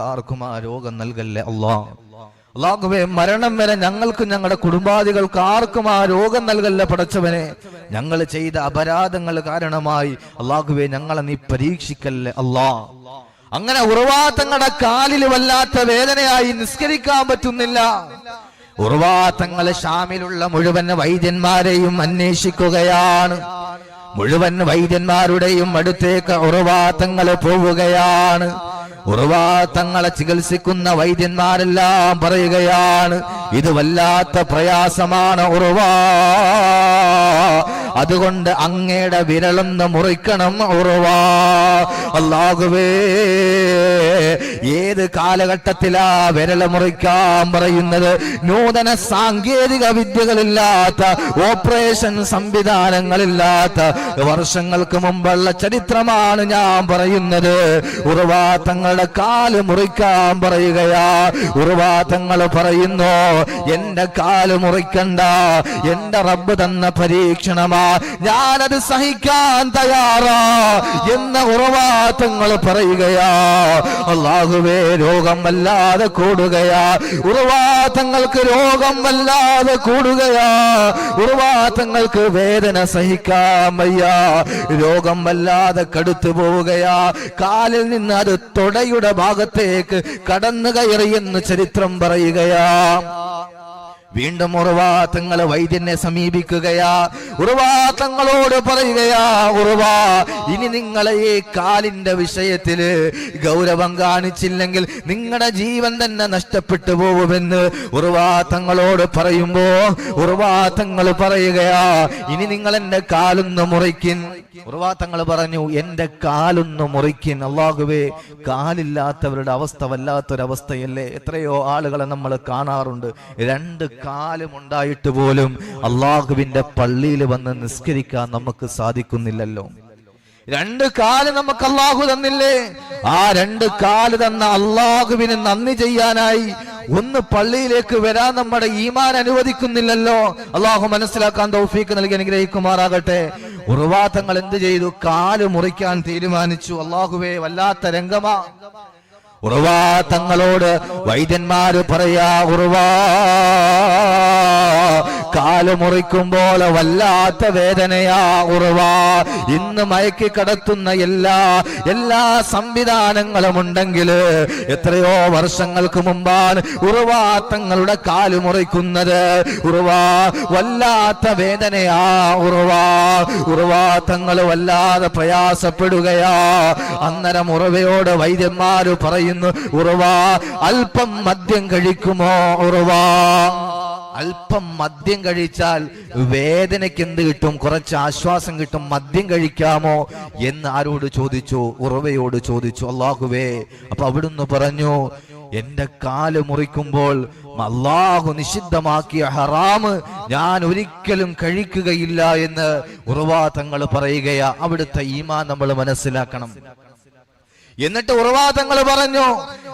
ആർക്കും ആ രോഗം നൽകല്ലേ അള്ളാ? അള്ളാഹുവേ മരണം വരെ ഞങ്ങൾക്ക് ഞങ്ങളുടെ കുടുംബാദികൾക്ക് ആർക്കും ആ രോഗം നൽകല്ല പടച്ചവനെ? ഞങ്ങൾ ചെയ്ത അപരാധങ്ങൾ കാരണമായി അള്ളാഹുവേ ഞങ്ങളെ നീ പരീക്ഷിക്കല്ലേ അള്ളാ? അങ്ങനെ ഉറവാത്തങ്ങളുടെ കാലിൽ വല്ലാത്ത വേദനയായി നിസ്കരിക്കാൻ പറ്റുന്നില്ല. ഉറവാത്തങ്ങളെ ഷാമിലുള്ള മുഴുവൻ വൈദ്യന്മാരെയും അന്വേഷിക്കുകയാണ്. മുഴുവൻ വൈദ്യന്മാരുടെയും അടുത്തേക്ക് ഉറവാത്തങ്ങൾ പോവുകയാണ്. ഉറവാത്തങ്ങളെ ചികിത്സിക്കുന്ന വൈദ്യന്മാരെല്ലാം പറയുകയാണ് ഇത് വല്ലാത്ത പ്രയാസമാണ് ഉറവാ. അതുകൊണ്ട് അങ്ങയുടെ വിരളൊന്ന് മുറിക്കണം ഉറവാ. അല്ലാഹുവേ ഏത് കാലഘട്ടത്തിലാ വിരല മുറിക്കാൻ പറയുന്നത്? നൂതന സാങ്കേതിക വിദ്യകളില്ലാത്ത ഓപ്പറേഷൻ സംവിധാനങ്ങളില്ലാത്ത വർഷങ്ങൾക്ക് മുമ്പുള്ള ചരിത്രമാണ് ഞാൻ പറയുന്നത്. ഉറവാ തങ്ങളുടെ കാൽ മുറിക്കാൻ പറയുകയാ. ഉറവാ തങ്ങൾ പറയുന്നു എന്റെ കാൽ മുറിക്കണ്ട എന്റെ റബ്ബ് തന്ന പരീക്ഷണമാ. ഞാനത് സഹിക്കാൻ തയ്യാറാ എന്ന ഉറവാത്തങ്ങൾ പറയുകയാ. അള്ളാഹുവേ രോഗം വല്ലാതെ കൂടുകയാ. ഉറവാത്തങ്ങൾക്ക് രോഗം വല്ലാതെ കൂടുകയാ. ഉറവാത്തങ്ങൾക്ക് വേദന സഹിക്കാൻ രോഗം വല്ലാതെ കടുത്തു പോവുകയാ. കാലിൽ നിന്ന് അത് തൊടയുടെ ഭാഗത്തേക്ക് കടന്നു കയറി എന്ന് ചരിത്രം പറയുകയാ. വീണ്ടും ഉറവാത്തങ്ങൾ വൈദ്യനെ സമീപിക്കുകയാ. ഉറവാത്തങ്ങളോട് പറയുകയാ ഉറവാ ഇനി നിങ്ങളെ ഈ കാലിന്റെ വിഷയത്തിൽ ഗൗരവം കാണിച്ചില്ലെങ്കിൽ നിങ്ങളുടെ ജീവൻ തന്നെ നഷ്ടപ്പെട്ടു പോകുമെന്ന് ഉറവാത്തങ്ങളോട് പറയുമ്പോ ഉറവാത്തങ്ങൾ പറയുകയാ ഇനി നിങ്ങൾ എന്റെ കാലൊന്ന് മുറിക്കിൻ ഉറവാത്തങ്ങൾ പറഞ്ഞു എന്റെ കാലൊന്ന് മുറിക്കിൻ അള്ളാഹുവേ കാലില്ലാത്തവരുടെ അവസ്ഥ വല്ലാത്തൊരവസ്ഥയല്ലേ? എത്രയോ ആളുകളെ നമ്മൾ കാണാറുണ്ട്. രണ്ട് കാലും ഉണ്ടായിട്ട് പോലും അള്ളാഹുവിന്റെ പള്ളിയിൽ വന്ന് നിസ്കരിക്കാൻ നമുക്ക് സാധിക്കുന്നില്ലല്ലോ. രണ്ട് കാൽ നമുക്ക് അള്ളാഹു തന്നില്ലേ? ആ രണ്ട് കാൽ തന്ന അള്ളാഹുവിന് നന്ദി ചെയ്യാനായി ഒന്ന് പള്ളിയിലേക്ക് വരാൻ നമ്മുടെ ഈമാൻ അനുവദിക്കുന്നില്ലല്ലോ. അള്ളാഹു മനസ്സിലാക്കാൻ തൗഫീക്ക് നൽകി അനുഗ്രഹിക്കുമാറാകട്ടെ. ഉറവാത്തങ്ങൾ എന്ത് ചെയ്തു? കാൽ മുറിക്കാൻ തീരുമാനിച്ചു. അള്ളാഹുവേ വല്ലാത്ത രംഗമാ. ഉറവാ തങ്ങളോട് വൈദ്യന്മാര് പറയാ ഉറവാ കാൽ മുറിക്കുമ്പോൾ വല്ലാത്ത വേദനയാ ഉറവാ. ഇന്ന് മയക്കി കടത്തുന്ന എല്ലാ എല്ലാ സംവിധാനങ്ങളും ഉണ്ടെങ്കിൽ എത്രയോ വർഷങ്ങൾക്ക് മുമ്പാണ് ഉറവാ തങ്ങളുടെ കാൽ മുറിക്കുന്നത്. ഉറവാ വല്ലാത്ത വേദനയാ ഉറവാ. ഉറവാ തങ്ങൾ വല്ലാതെ പ്രയാസപ്പെടുകയാ. അന്നരം ഉറവയോട് വൈദ്യന്മാര് പറയുന്നു ഉറവാ അല്പം മദ്യം കഴിക്കുമോ ഉറവാ? അല്പം മദ്യം കഴിച്ചാൽ വേദനയ്ക്ക് എന്ത് കിട്ടും? കുറച്ച് ആശ്വാസം കിട്ടും. മദ്യം കഴിക്കാമോ എന്ന് ആരോട് ചോദിച്ചു? ഉറവയോട് ചോദിച്ചു അള്ളാഹുവേ അപ്പൊ അവിടുന്ന് പറഞ്ഞു എന്റെ കാൽ മുറിക്കുമ്പോൾ അള്ളാഹു നിഷിദ്ധമാക്കിയ ഹറാമ് ഞാൻ ഒരിക്കലും കഴിക്കുകയില്ല എന്ന് ഉറവാ തങ്ങൾ പറയുകയാ. അവിടുത്തെ ഈമാ നമ്മൾ മനസ്സിലാക്കണം. എന്നിട്ട് ഉറവാദങ്ങൾ പറഞ്ഞു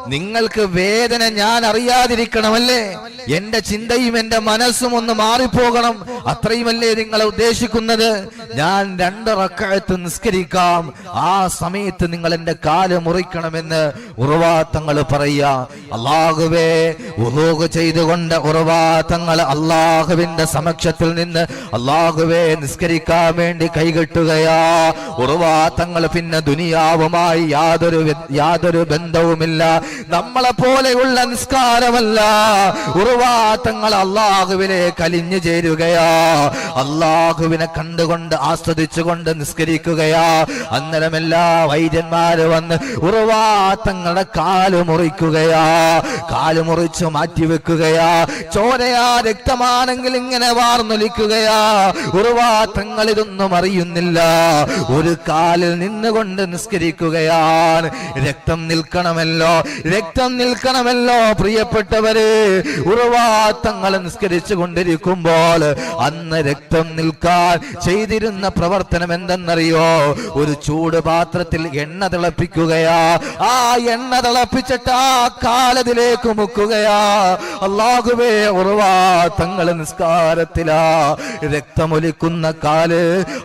നിങ്ങൾക്ക് വേദന ഞാൻ അറിയാതിരിക്കണമല്ലേ? എന്റെ ചിന്തയും എന്റെ മനസ്സും ഒന്ന് മാറിപ്പോകണം. അത്രയുമല്ലേ നിങ്ങൾ ഉദ്ദേശിക്കുന്നത്. ഞാൻ രണ്ട് റക്കായത്ത് നിസ്കരിക്കാം. ആ സമയത്ത് നിങ്ങൾ എന്റെ കാൽ മുറിക്കണമെന്ന് ഉറവാത്തങ്ങൾ പറയാ അള്ളാഹുവേ ഉറോഗ് ചെയ്തുകൊണ്ട് ഉറവാത്തങ്ങൾ അള്ളാഹുവിന്റെ സമക്ഷത്തിൽ നിന്ന് അള്ളാഹുവേ നിസ്കരിക്കാൻ വേണ്ടി കൈകെട്ടുകയാ. ഉറവാത്തങ്ങൾ പിന്നെ ദുനിയാവുമായി യാതൊരു വെ- യാതൊരു ബന്ധവുമില്ല. നമ്മളെ പോലെയുള്ള നിസ്കാരമല്ല. ഉറവാത്തങ്ങൾ അള്ളാഹുവിനെ കലിഞ്ഞു ചേരുകയാ. അള്ളാഹുവിനെ കണ്ടുകൊണ്ട് ആസ്വദിച്ചുകൊണ്ട് നിസ്കരിക്കുകയാ. അന്നേരം എല്ലാ വൈദ്യന്മാര് വന്ന് ഉറവാത്തങ്ങളുടെ കാൽ മുറിക്കുകയാ. കാൽ മുറിച്ച് മാറ്റിവെക്കുകയാ ചോരയാ രക്തമാണെങ്കിൽ ഇങ്ങനെ വാർന്നൊലിക്കുകയാ. ഉറവാത്തങ്ങൾ ഇതൊന്നും അറിയുന്നില്ല. ഒരു കാലിൽ നിന്നുകൊണ്ട് നിസ്കരിക്കുകയാണ് രക്തം നിൽക്കണമല്ലോ രക്തം നിൽക്കണമല്ലോ പ്രിയപ്പെട്ടവര്. ഉറവാത്തങ്ങൾ നിസ്കരിച്ചു കൊണ്ടിരിക്കുമ്പോൾ അന്ന് രക്തം നിൽക്കാൻ ചെയ്തിരുന്ന പ്രവർത്തനം എന്തെന്നറിയോ? ഒരു ചൂട് പാത്രത്തിൽ എണ്ണ തിളപ്പിക്കുകയാ. ആ എണ്ണ തിളപ്പിച്ചിട്ട് ആ കാലത്തിലേക്ക് മുക്കുകയാ. അള്ളാഹുവേ ഉറവാ തങ്ങൾ നിസ്കാരത്തിലാ. രക്തമൊലിക്കുന്ന കാൽ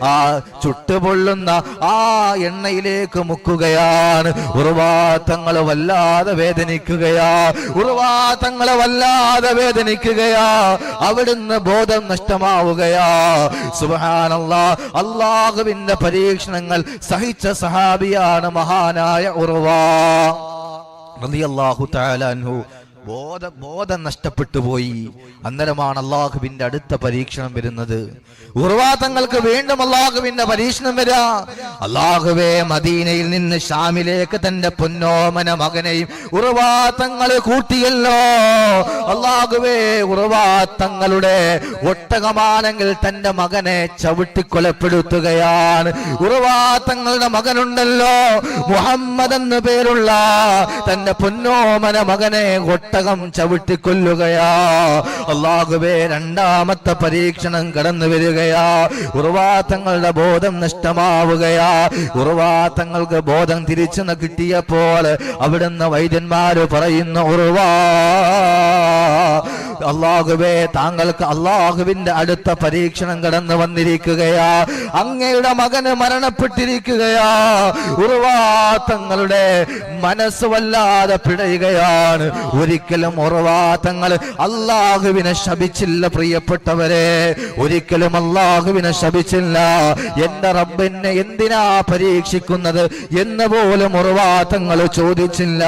ആ ചുട്ടുപൊള്ളുന്ന ആ എണ്ണയിലേക്ക് മുക്കുകയാണ്. ഉറവാ തങ്ങൾ വല്ലാതെ വേദനിക്കുകയാ. ഉറവാ തങ്ങളെ വല്ലാതെ വേദനിക്കുകയാ. അവിടുന്ന് ബോധം നഷ്ടമാവുകയാ. സുബഹാനല്ലാ. അള്ളാഹുവിന്റെ പരീക്ഷണങ്ങൾ സഹിച്ച സഹാബിയാണ് മഹാനായ ഉറവാ. റളിയല്ലാഹു തആല അൻഹു. ബോധ ബോധം നഷ്ടപ്പെട്ടു പോയി. അന്നേരമാണ് അള്ളാഹുവിന്റെ അടുത്ത പരീക്ഷണം വരുന്നത്. ഉറവാതങ്ങൾക്ക് വീണ്ടും അള്ളാഹുവിന്റെ പരീക്ഷണം വരാ. അള്ളാഹുവേ മദീനയിൽ നിന്ന് ഷാമിലേക്ക് തന്റെ പൊന്നോമന മകനെയും ഉറവാത്തങ്ങൾ കൂട്ടിയല്ലോ. അള്ളാഹുവേ ഉറവാത്തങ്ങളുടെ ഒട്ടകമാണെങ്കിൽ തന്റെ മകനെ ചവിട്ടിക്കൊലപ്പെടുത്തുകയാണ്. ഉറവാത്തങ്ങളുടെ മകനുണ്ടല്ലോ. മുഹമ്മദ് എന്ന് പേരുള്ള തന്റെ പൊന്നോമന മകനെ ഒട്ടകം ചവിട്ടിക്കൊല്ലുകയാ. അള്ളാഹുവേ രണ്ടാമത്തെ പരീക്ഷണം കടന്നു വരികയാ. ഉറവാത്തങ്ങളുടെ ബോധം നഷ്ടമാവുകയാ. ഉറവാത്തങ്ങൾക്ക് ബോധം തിരിച്ചു കിട്ടിയപ്പോൾ അവിടുന്ന് വൈദ്യന്മാര് പറയുന്ന ഉറവാ അള്ളാഹുവേ താങ്കൾക്ക് അള്ളാഹുവിന്റെ അടുത്ത പരീക്ഷണം കടന്നു വന്നിരിക്കുകയാ. അങ്ങയുടെ മകന് മരണപ്പെട്ടിരിക്കുകയാ. ഉറവാത്തങ്ങളുടെ മനസ്സ് വല്ലാതെ പിടയുകയാണ്. ഒരിക്കലും ഉറവാത്തങ്ങൾ തങ്ങൾ അള്ളാഹുവിനെ ശപിച്ചില്ല പ്രിയപ്പെട്ടവരെ. ഒരിക്കലും അള്ളാഹുവിനെ ശപിച്ചില്ല. എന്റെ റബ്ബിനെ എന്തിനാ പരീക്ഷിക്കുന്നത് എന്ന് പോലും ഉറവാത്തങ്ങൾ തങ്ങൾ ചോദിച്ചില്ല.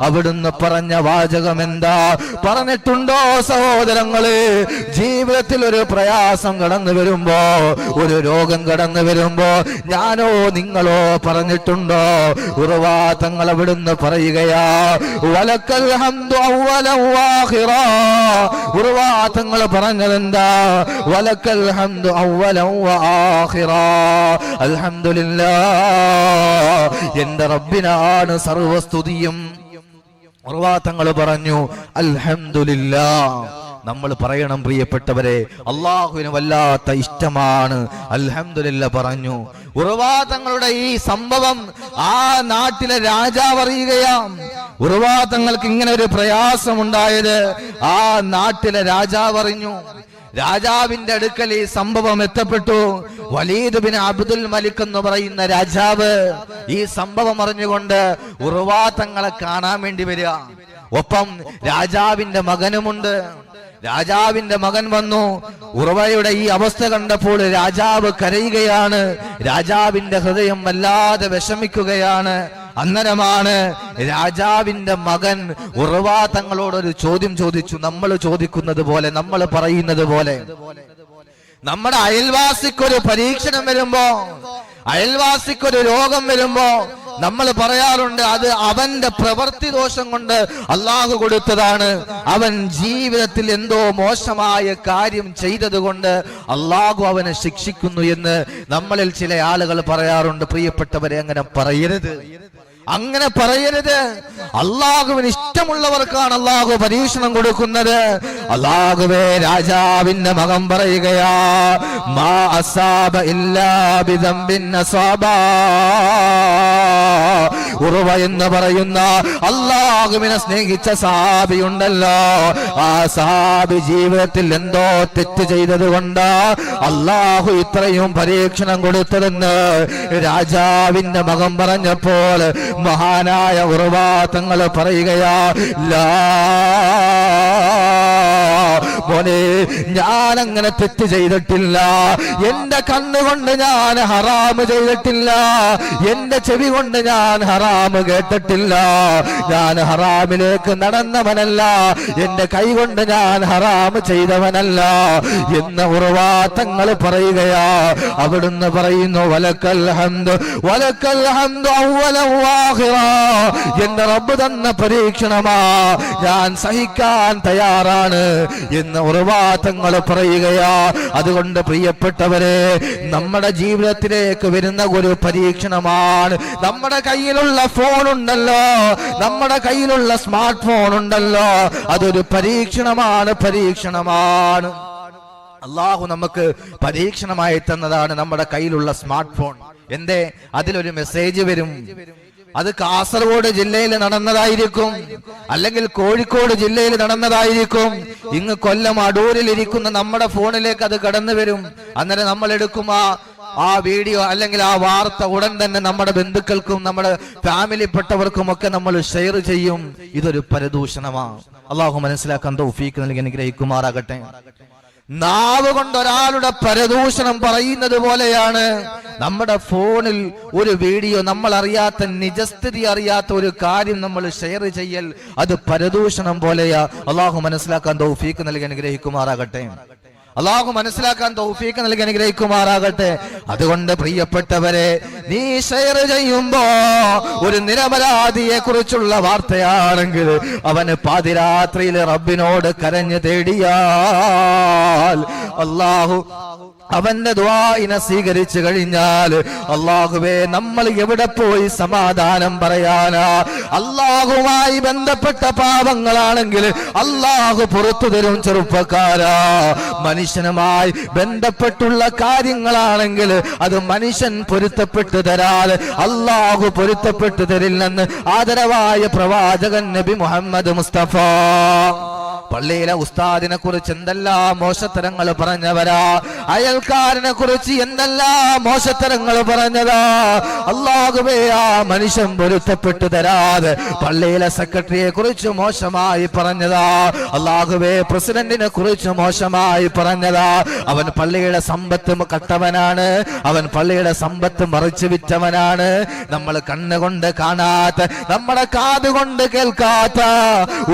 അവിടുന്ന് പറഞ്ഞ വാചകം എന്താ പറഞ്ഞിട്ടുണ്ടോ? സഹോദരങ്ങൾ ജീവിതത്തിൽ ഒരു പ്രയാസം കടന്നു വരുമ്പോ ഒരു രോഗം കടന്നു വരുമ്പോ ഞാനോ നിങ്ങളോ പറഞ്ഞിട്ടുണ്ടോ ഉറവാ തങ്ങൾ അവിടുന്ന് പറയുകയാ വലക്കൽ. ഉറവാ പറഞ്ഞതെന്താ വലക്കൽ. അൽഹംദുലില്ലാ എന്റെ റബ്ബിനാണ് സർവസ്തുതിയും ഉറവാത്തങ്ങൾ പറഞ്ഞു അൽഹംദുലില്ലാ. നമ്മൾ പറയണം പ്രിയപ്പെട്ടവരെ അള്ളാഹുവിന് വല്ലാത്ത ഇഷ്ടമാണ്. അൽഹംദുലില്ല പറഞ്ഞു. ഉറവാതങ്ങളുടെ ഈ സംഭവം ആ നാട്ടിലെ രാജാവ് അറിയുകയാം ഉറവാതങ്ങൾക്ക് ഇങ്ങനെ ഒരു പ്രയാസം ഉണ്ടായത് ആ നാട്ടിലെ രാജാവ് അറിഞ്ഞു. രാജാവിന്റെ അടുക്കൽ ഈ സംഭവം എത്തപ്പെട്ടു. വലീദ് ബിൻ അബ്ദുൽ മലിക് എന്ന് പറയുന്ന രാജാവ് ഈ സംഭവം അറിഞ്ഞുകൊണ്ട് ഉറവാ തങ്ങളെ കാണാൻ വേണ്ടി വരിക. ഒപ്പം രാജാവിന്റെ മകനുമുണ്ട്. രാജാവിന്റെ മകൻ വന്നു. ഉറവയുടെ ഈ അവസ്ഥ കണ്ടപ്പോൾ രാജാവ് കരയുകയാണ്. രാജാവിന്റെ ഹൃദയം വല്ലാതെ വിഷമിക്കുകയാണ്. അന്നരമാണ് രാജാവിന്റെ മകൻ ഉറവാ തങ്ങളോട് ഒരു ചോദ്യം ചോദിച്ചു. നമ്മൾ ചോദിക്കുന്നത് പോലെ നമ്മൾ പറയുന്നത് പോലെ. നമ്മുടെ അയൽവാസിക്കൊരു പരീക്ഷണം വരുമ്പോ അയൽവാസിക്കൊരു രോഗം വരുമ്പോ നമ്മൾ പറയാറുണ്ട് അത് അവന്റെ പ്രവൃത്തി ദോഷം കൊണ്ട് അള്ളാഹു കൊടുത്തതാണ്. അവൻ ജീവിതത്തിൽ എന്തോ മോശമായ കാര്യം ചെയ്തത് കൊണ്ട് അള്ളാഹു അവനെ ശിക്ഷിക്കുന്നു എന്ന് നമ്മളിൽ ചില ആളുകൾ പറയാറുണ്ട്. പ്രിയപ്പെട്ടവരെ അങ്ങനെ പറയരുത്. അങ്ങനെ പറയരുത്. അള്ളാഹുവിന് ഇഷ്ടമുള്ളവർക്കാണ് അള്ളാഹു പരീക്ഷണം കൊടുക്കുന്നത്. അള്ളാഹുവേ രാജാവിന്റെ മകം പറയുകയാ മാ അസാബ ഉറവ എന്ന് പറയുന്ന അള്ളാഹുവിനെ സ്നേഹിച്ച സാബി ഉണ്ടല്ലോ. ആ സാബി ജീവിതത്തിൽ എന്തോ തെറ്റ് ചെയ്തത് കൊണ്ട് അള്ളാഹു ഇത്രയും പരീക്ഷണം കൊടുത്തതെന്ന് രാജാവിന്റെ മകം പറഞ്ഞപ്പോൾ മഹാനായ ഉറവാതങ്ങൾ പറയുകയാ ലാ മോനെ ഞാൻ അങ്ങനെ തെറ്റ് ചെയ്തിട്ടില്ല. എന്റെ കണ്ണുകൊണ്ട് ഞാൻ ഹറാമ് ചെയ്തിട്ടില്ല. എന്റെ ചെവി കൊണ്ട് ഞാൻ ഹറാമ് കേട്ടിട്ടില്ല. ഞാൻ ഹറാമിലേക്ക് നടന്നവനല്ല. എന്റെ കൈ കൊണ്ട് ഞാൻ ഹറാമ് ചെയ്തവനല്ല. എന്ന് ഉറവാത്തങ്ങൾ പറയുകയാ. അവിടുന്ന് പറയുന്നു വലക്കൽ ഹന്ത് വലക്കൽ ഹന്ത് വാഹിറാ. എന്റെ റബ്ബ് തന്ന പരീക്ഷണമാ. ഞാൻ സഹിക്കാൻ തയ്യാറാണ് എന്ന് ഉറവാത്തങ്ങൾ പറയുകയാ. അതുകൊണ്ട് പ്രിയപ്പെട്ടവരെ നമ്മുടെ ജീവിതത്തിലേക്ക് വരുന്ന ഒരു പരീക്ഷണമാണ്. നമ്മുടെ കയ്യിലുള്ള ഫോൺ ഉണ്ടല്ലോ. നമ്മുടെ കയ്യിലുള്ള സ്മാർട്ട് ഫോൺ ഉണ്ടല്ലോ. അതൊരു പരീക്ഷണമാണ് പരീക്ഷണമാണ്. അള്ളാഹു നമുക്ക് പരീക്ഷണമായി തന്നതാണ് നമ്മുടെ കയ്യിലുള്ള സ്മാർട്ട് ഫോൺ എന്തേ? അതിലൊരു മെസ്സേജ് വരും. അത് കാസർഗോഡ് ജില്ലയിൽ നടന്നതായിരിക്കും. അല്ലെങ്കിൽ കോഴിക്കോട് ജില്ലയിൽ നടന്നതായിരിക്കും. ഇങ്ങ് കൊല്ലം അടൂരിൽ ഇരിക്കുന്ന നമ്മുടെ ഫോണിലേക്ക് അത് കടന്നു വരും. അന്നേരം നമ്മൾ എടുക്കും ആ ആ വീഡിയോ അല്ലെങ്കിൽ ആ വാർത്ത ഉടൻ തന്നെ നമ്മുടെ ബന്ധുക്കൾക്കും നമ്മുടെ ഫാമിലിപ്പെട്ടവർക്കും ഒക്കെ നമ്മൾ ഷെയർ ചെയ്യും. ഇതൊരു പരദൂഷണമാണ്. അള്ളാഹു മനസ്സിലാക്കാൻ തോഫീക്ക് നൽകി അനുഗ്രഹിക്കുമാറാകട്ടെ. നാവ് കൊണ്ട് ഒരാളുടെ പരദൂഷണം പറയുന്നത് പോലെയാണ്. നമ്മുടെ ഫോണിൽ ഒരു വീഡിയോ നമ്മൾ അറിയാത്ത നിജസ്ഥിതി അറിയാത്ത ഒരു കാര്യം നമ്മൾ ഷെയർ ചെയ്യൽ അത് പരദൂഷണം പോലെയാ. അള്ളാഹു മനസ്സിലാക്കാൻ തൗഫീക്ക് നൽകി അനുഗ്രഹിക്കുമാറാകട്ടെ. അള്ളാഹു മനസ്സിലാക്കാൻ തൗഫീക്ക് നൽകി അനുഗ്രഹിക്കുമാറാകട്ടെ. അതുകൊണ്ട് പ്രിയപ്പെട്ടവരെ നീ ഷെയർ ചെയ്യുമ്പോ ഒരു നിരപരാധിയെ കുറിച്ചുള്ള വാർത്തയാണെങ്കിൽ അവന് പാതിരാത്രിയിൽ റബ്ബിനോട് കരഞ്ഞു തേടിയാൽ അള്ളാഹു അവന്റെ ദ്വായിനെ സ്വീകരിച്ചു കഴിഞ്ഞാൽ അള്ളാഹുവേ നമ്മൾ എവിടെ പോയി സമാധാനം പറയാനാ? അള്ളാഹുമായി ബന്ധപ്പെട്ട പാപങ്ങളാണെങ്കിൽ അള്ളാഹു പുറത്തു തരും ചെറുപ്പക്കാരാ. മനുഷ്യനുമായി ബന്ധപ്പെട്ടുള്ള കാര്യങ്ങളാണെങ്കിൽ അത് മനുഷ്യൻ പൊരുത്തപ്പെട്ടു തരാൽ അള്ളാഹു പൊരുത്തപ്പെട്ടു തരില്ലെന്ന് ആദരവായ പ്രവാചകൻ നബി മുഹമ്മദ് മുസ്തഫ. പള്ളിയിലെ ഉസ്താദിനെ കുറിച്ച് എന്തെല്ലാം മോശത്തരങ്ങൾ പറഞ്ഞവരാ? അയൽക്കാരനെ കുറിച്ച് എന്തെല്ലാം മോശത്തരങ്ങൾ പറഞ്ഞതാ? അള്ളാഹുവേ ആ മനുഷ്യൻ പൊരുത്തപ്പെട്ടു തരാതെ പള്ളിയിലെ സെക്രട്ടറിയെ കുറിച്ച് മോശമായി പറഞ്ഞതാ. അള്ളാഹുവേ പ്രസിഡന്റിനെ കുറിച്ച് മോശമായി പറഞ്ഞതാ. അവൻ പള്ളിയുടെ സമ്പത്ത് കട്ടവനാണ്. അവൻ പള്ളിയുടെ സമ്പത്ത് മറിച്ചു വിറ്റവനാണ്. നമ്മൾ കണ്ണുകൊണ്ട് കാണാത്ത നമ്മുടെ കാതുകൊണ്ട് കേൾക്കാത്ത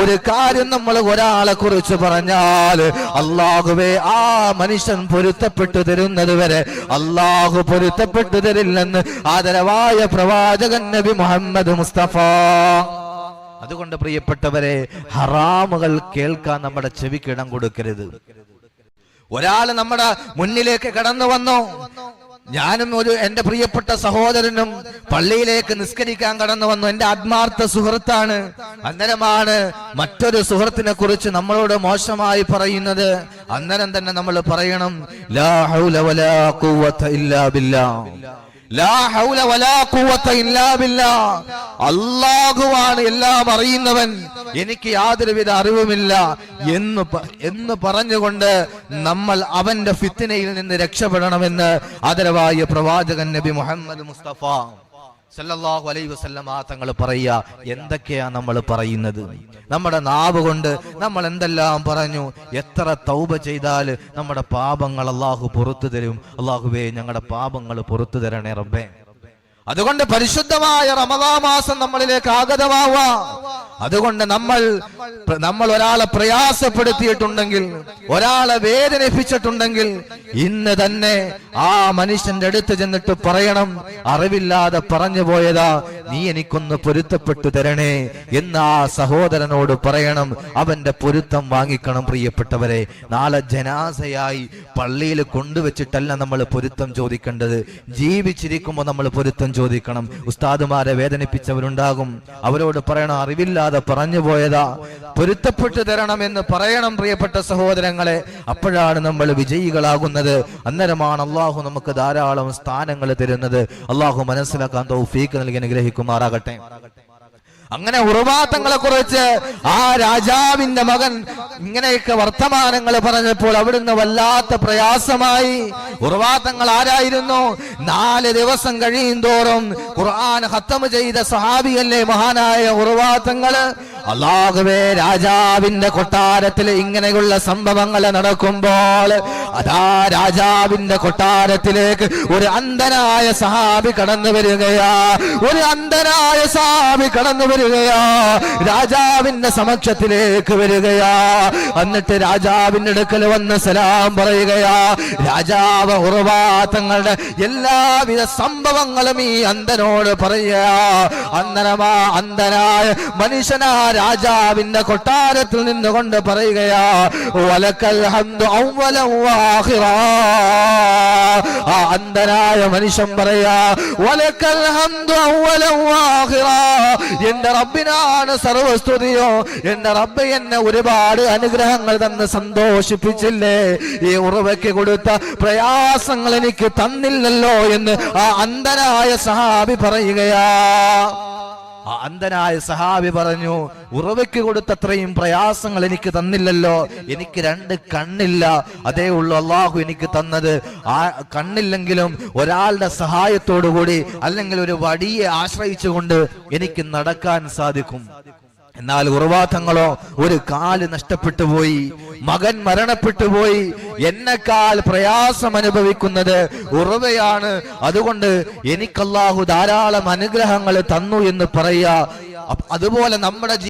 ഒരു കാര്യം നമ്മൾ ഒരാളെ കുറിച്ച് പറഞ്ഞാൽ അള്ളാഹുവേ ആ മനുഷ്യൻ പൊരുത്തപ്പെട്ടു തരുന്നത് വരെ അള്ളാഹു പൊരുത്തപ്പെട്ടു തരില്ലെന്ന് ആദരവായ പ്രവാചകൻ നബി മുഹമ്മദ് മുസ്തഫ. അതുകൊണ്ട് പ്രിയപ്പെട്ടവരെ ഹറാമുകൾ കേൾക്കാൻ നമ്മുടെ ചെവിക്ക് ഇടം കൊടുക്കരുത്. ഒരാൾ നമ്മുടെ മുന്നിലേക്ക് കടന്നു വന്നു. ഞാനും ഒരു എന്റെ പ്രിയപ്പെട്ട സഹോദരനും പള്ളിയിലേക്ക് നിസ്കരിക്കാൻ കടന്നു വന്നു. എന്റെ ആത്മാർത്ഥ സുഹൃത്താണ്. അന്നേരമാണ് മറ്റൊരു സുഹൃത്തിനെ കുറിച്ച് നമ്മളോട് മോശമായി പറയുന്നത്. അന്നേരം തന്നെ നമ്മൾ പറയണം ലാ ഹൗല വലാ ഖുവത ഇല്ലാ ബില്ലാഹ് അല്ലാഹുവാണ് എല്ലാം അറിയുന്നവൻ. എനിക്ക് യാതൊരുവിധ അറിവുമില്ല. എന്ന് എന്ന് പറഞ്ഞുകൊണ്ട് നമ്മൾ അവന്റെ ഫിത്തിനയിൽ നിന്ന് രക്ഷപ്പെടണമെന്ന് ആദരവായ പ്രവാചകൻ നബി മുഹമ്മദ് മുസ്തഫ. സല്ലല്ലാഹു അലൈഹി വസല്ലമ തങ്ങൾ പറയുക എന്തൊക്കെയാ നമ്മൾ പറയുന്നത്? നമ്മുടെ നാവ് കൊണ്ട് നമ്മൾ എന്തെല്ലാം പറഞ്ഞു? എത്ര തൗബ ചെയ്താൽ നമ്മുടെ പാപങ്ങൾ അള്ളാഹു പുറത്തു തരും? അള്ളാഹുവേ ഞങ്ങളുടെ പാപങ്ങൾ പുറത്തു തരണേ റബ്ബേ. അതുകൊണ്ട് പരിശുദ്ധമായ റമദാ മാസം നമ്മളിലേക്ക് ആഗതമാവുക. അതുകൊണ്ട് നമ്മൾ നമ്മൾ ഒരാളെ പ്രയാസപ്പെടുത്തിയിട്ടുണ്ടെങ്കിൽ ഒരാളെ വേദനിപ്പിച്ചിട്ടുണ്ടെങ്കിൽ ഇന്ന് തന്നെ ആ മനുഷ്യന്റെ അടുത്ത് ചെന്നിട്ട് പറയണം അറിവില്ലാതെ പറഞ്ഞു പോയതാ നീ എനിക്കൊന്ന് പൊരുത്തപ്പെട്ടു തരണേ എന്ന് ആ സഹോദരനോട് പറയണം. അവന്റെ പൊരുത്തം വാങ്ങിക്കണം പ്രിയപ്പെട്ടവരെ. നാളെ ജനാസയായി പള്ളിയിൽ കൊണ്ടുവച്ചിട്ടല്ല നമ്മൾ പൊരുത്തം ചോദിക്കേണ്ടത്. ജീവിച്ചിരിക്കുമ്പോൾ നമ്മൾ പൊരുത്തം ചോദിക്കണം. ഉസ്താദുമാരെ വേദനിപ്പിച്ചവരുണ്ടാകും. അവരോട് പറയണം അറിവില്ലാതെ പറഞ്ഞു പോയതാ. പൊരുത്തപ്പെട്ടു തരണം എന്ന് പറയണം പ്രിയപ്പെട്ട സഹോദരങ്ങളെ. അപ്പോഴാണ് നമ്മൾ വിജയികളാകുന്നത്. അന്നേരമാണ് അള്ളാഹു നമുക്ക് ധാരാളം സ്ഥാനങ്ങൾ തരുന്നത്. അള്ളാഹു മനസ്സിലാക്കാൻ തൗഫീക്ക് നൽകി അനുഗ്രഹിക്കുമാറാകട്ടെ അങ്ങനെ ഉറവാത്തങ്ങളെ കുറിച്ച് ആ രാജാവിന്റെ മകൻ ഇങ്ങനെയൊക്കെ വർത്തമാനങ്ങൾ പറഞ്ഞപ്പോൾ അവിടുന്ന് വല്ലാത്ത പ്രയാസമായി. ഉറവാത്തങ്ങൾ ആരായിരുന്നു? നാല് ദിവസം കഴിയും തോറും ഖുർആൻ ഹത്തമ ചെയ്ത സഹാബിയല്ലേ മഹാനായ ഉറവാത്തങ്ങൾ അള്ളാഹുവേ രാജാവിന്റെ കൊട്ടാരത്തിൽ ഇങ്ങനെയുള്ള സംഭവങ്ങൾ നടക്കുമ്പോൾ അതാ രാജാവിന്റെ കൊട്ടാരത്തിലേക്ക് ഒരു അന്ധനായ സഹാബി കടന്നു വരികയാ. ഒരു അന്ധനായ സഹാബി കടന്നു വരികയാ. രാജാവിന്റെ സമക്ഷത്തിലേക്ക് വരികയാ. എന്നിട്ട് രാജാവിന്റെ അടുക്കൽ വന്ന് സലാം പറയുകയാ. രാജാവ് ഉറവാത്തങ്ങളുടെ എല്ലാവിധ സംഭവങ്ങളും ഈ അന്ധനോട് പറയുക അന്ധനമാ അന്ധനായ മനുഷ്യനാ രാജാവിന്റെ കൊട്ടാരത്തിൽ നിന്നുകൊണ്ട് പറയുകയാ. വലക്കൽ ഹംദു അവ്വലം വ വആഖിറ ആ അന്ധനായ മനുഷ്യൻ പറയാ വലക്കൽ എന്റെ റബ്ബിനാണ് സർവസ്തുതിയോ. എന്റെ റബ്ബ് എന്നെ ഒരുപാട് അനുഗ്രഹങ്ങൾ തന്ന് സന്തോഷിപ്പിച്ചില്ലേ? ഈ ഉറവയ്ക്ക് കൊടുത്ത പ്രയാസങ്ങൾ എനിക്ക് തന്നില്ലല്ലോ എന്ന് ആ അന്ധനായ സഹാബി പറയുകയാ. ആ അന്ധനായ സഹാബി പറഞ്ഞു ഉറവയ്ക്ക് കൊടുത്തത്രയും പ്രയാസങ്ങൾ എനിക്ക് തന്നില്ലല്ലോ. എനിക്ക് രണ്ട് കണ്ണില്ല. അതേ ഉള്ളു അള്ളാഹു എനിക്ക് തന്നത്. ആ കണ്ണില്ലെങ്കിലും ഒരാളുടെ സഹായത്തോടു കൂടി അല്ലെങ്കിൽ ഒരു വടിയെ ആശ്രയിച്ചുകൊണ്ട് എനിക്ക് നടക്കാൻ സാധിക്കും. എന്നാൽ ഉറവാത്തങ്ങളോ ഒരു കാൽ നഷ്ടപ്പെട്ടു പോയി മകൻ മരണപ്പെട്ടു പോയി. എന്നെക്കാൾ പ്രയാസം അനുഭവിക്കുന്നത് ഉറവയാണ്. അതുകൊണ്ട് എനിക്കല്ലാഹു ധാരാളം അനുഗ്രഹങ്ങൾ തന്നു എന്ന് പറയുക. അതുപോലെ നമ്മുടെ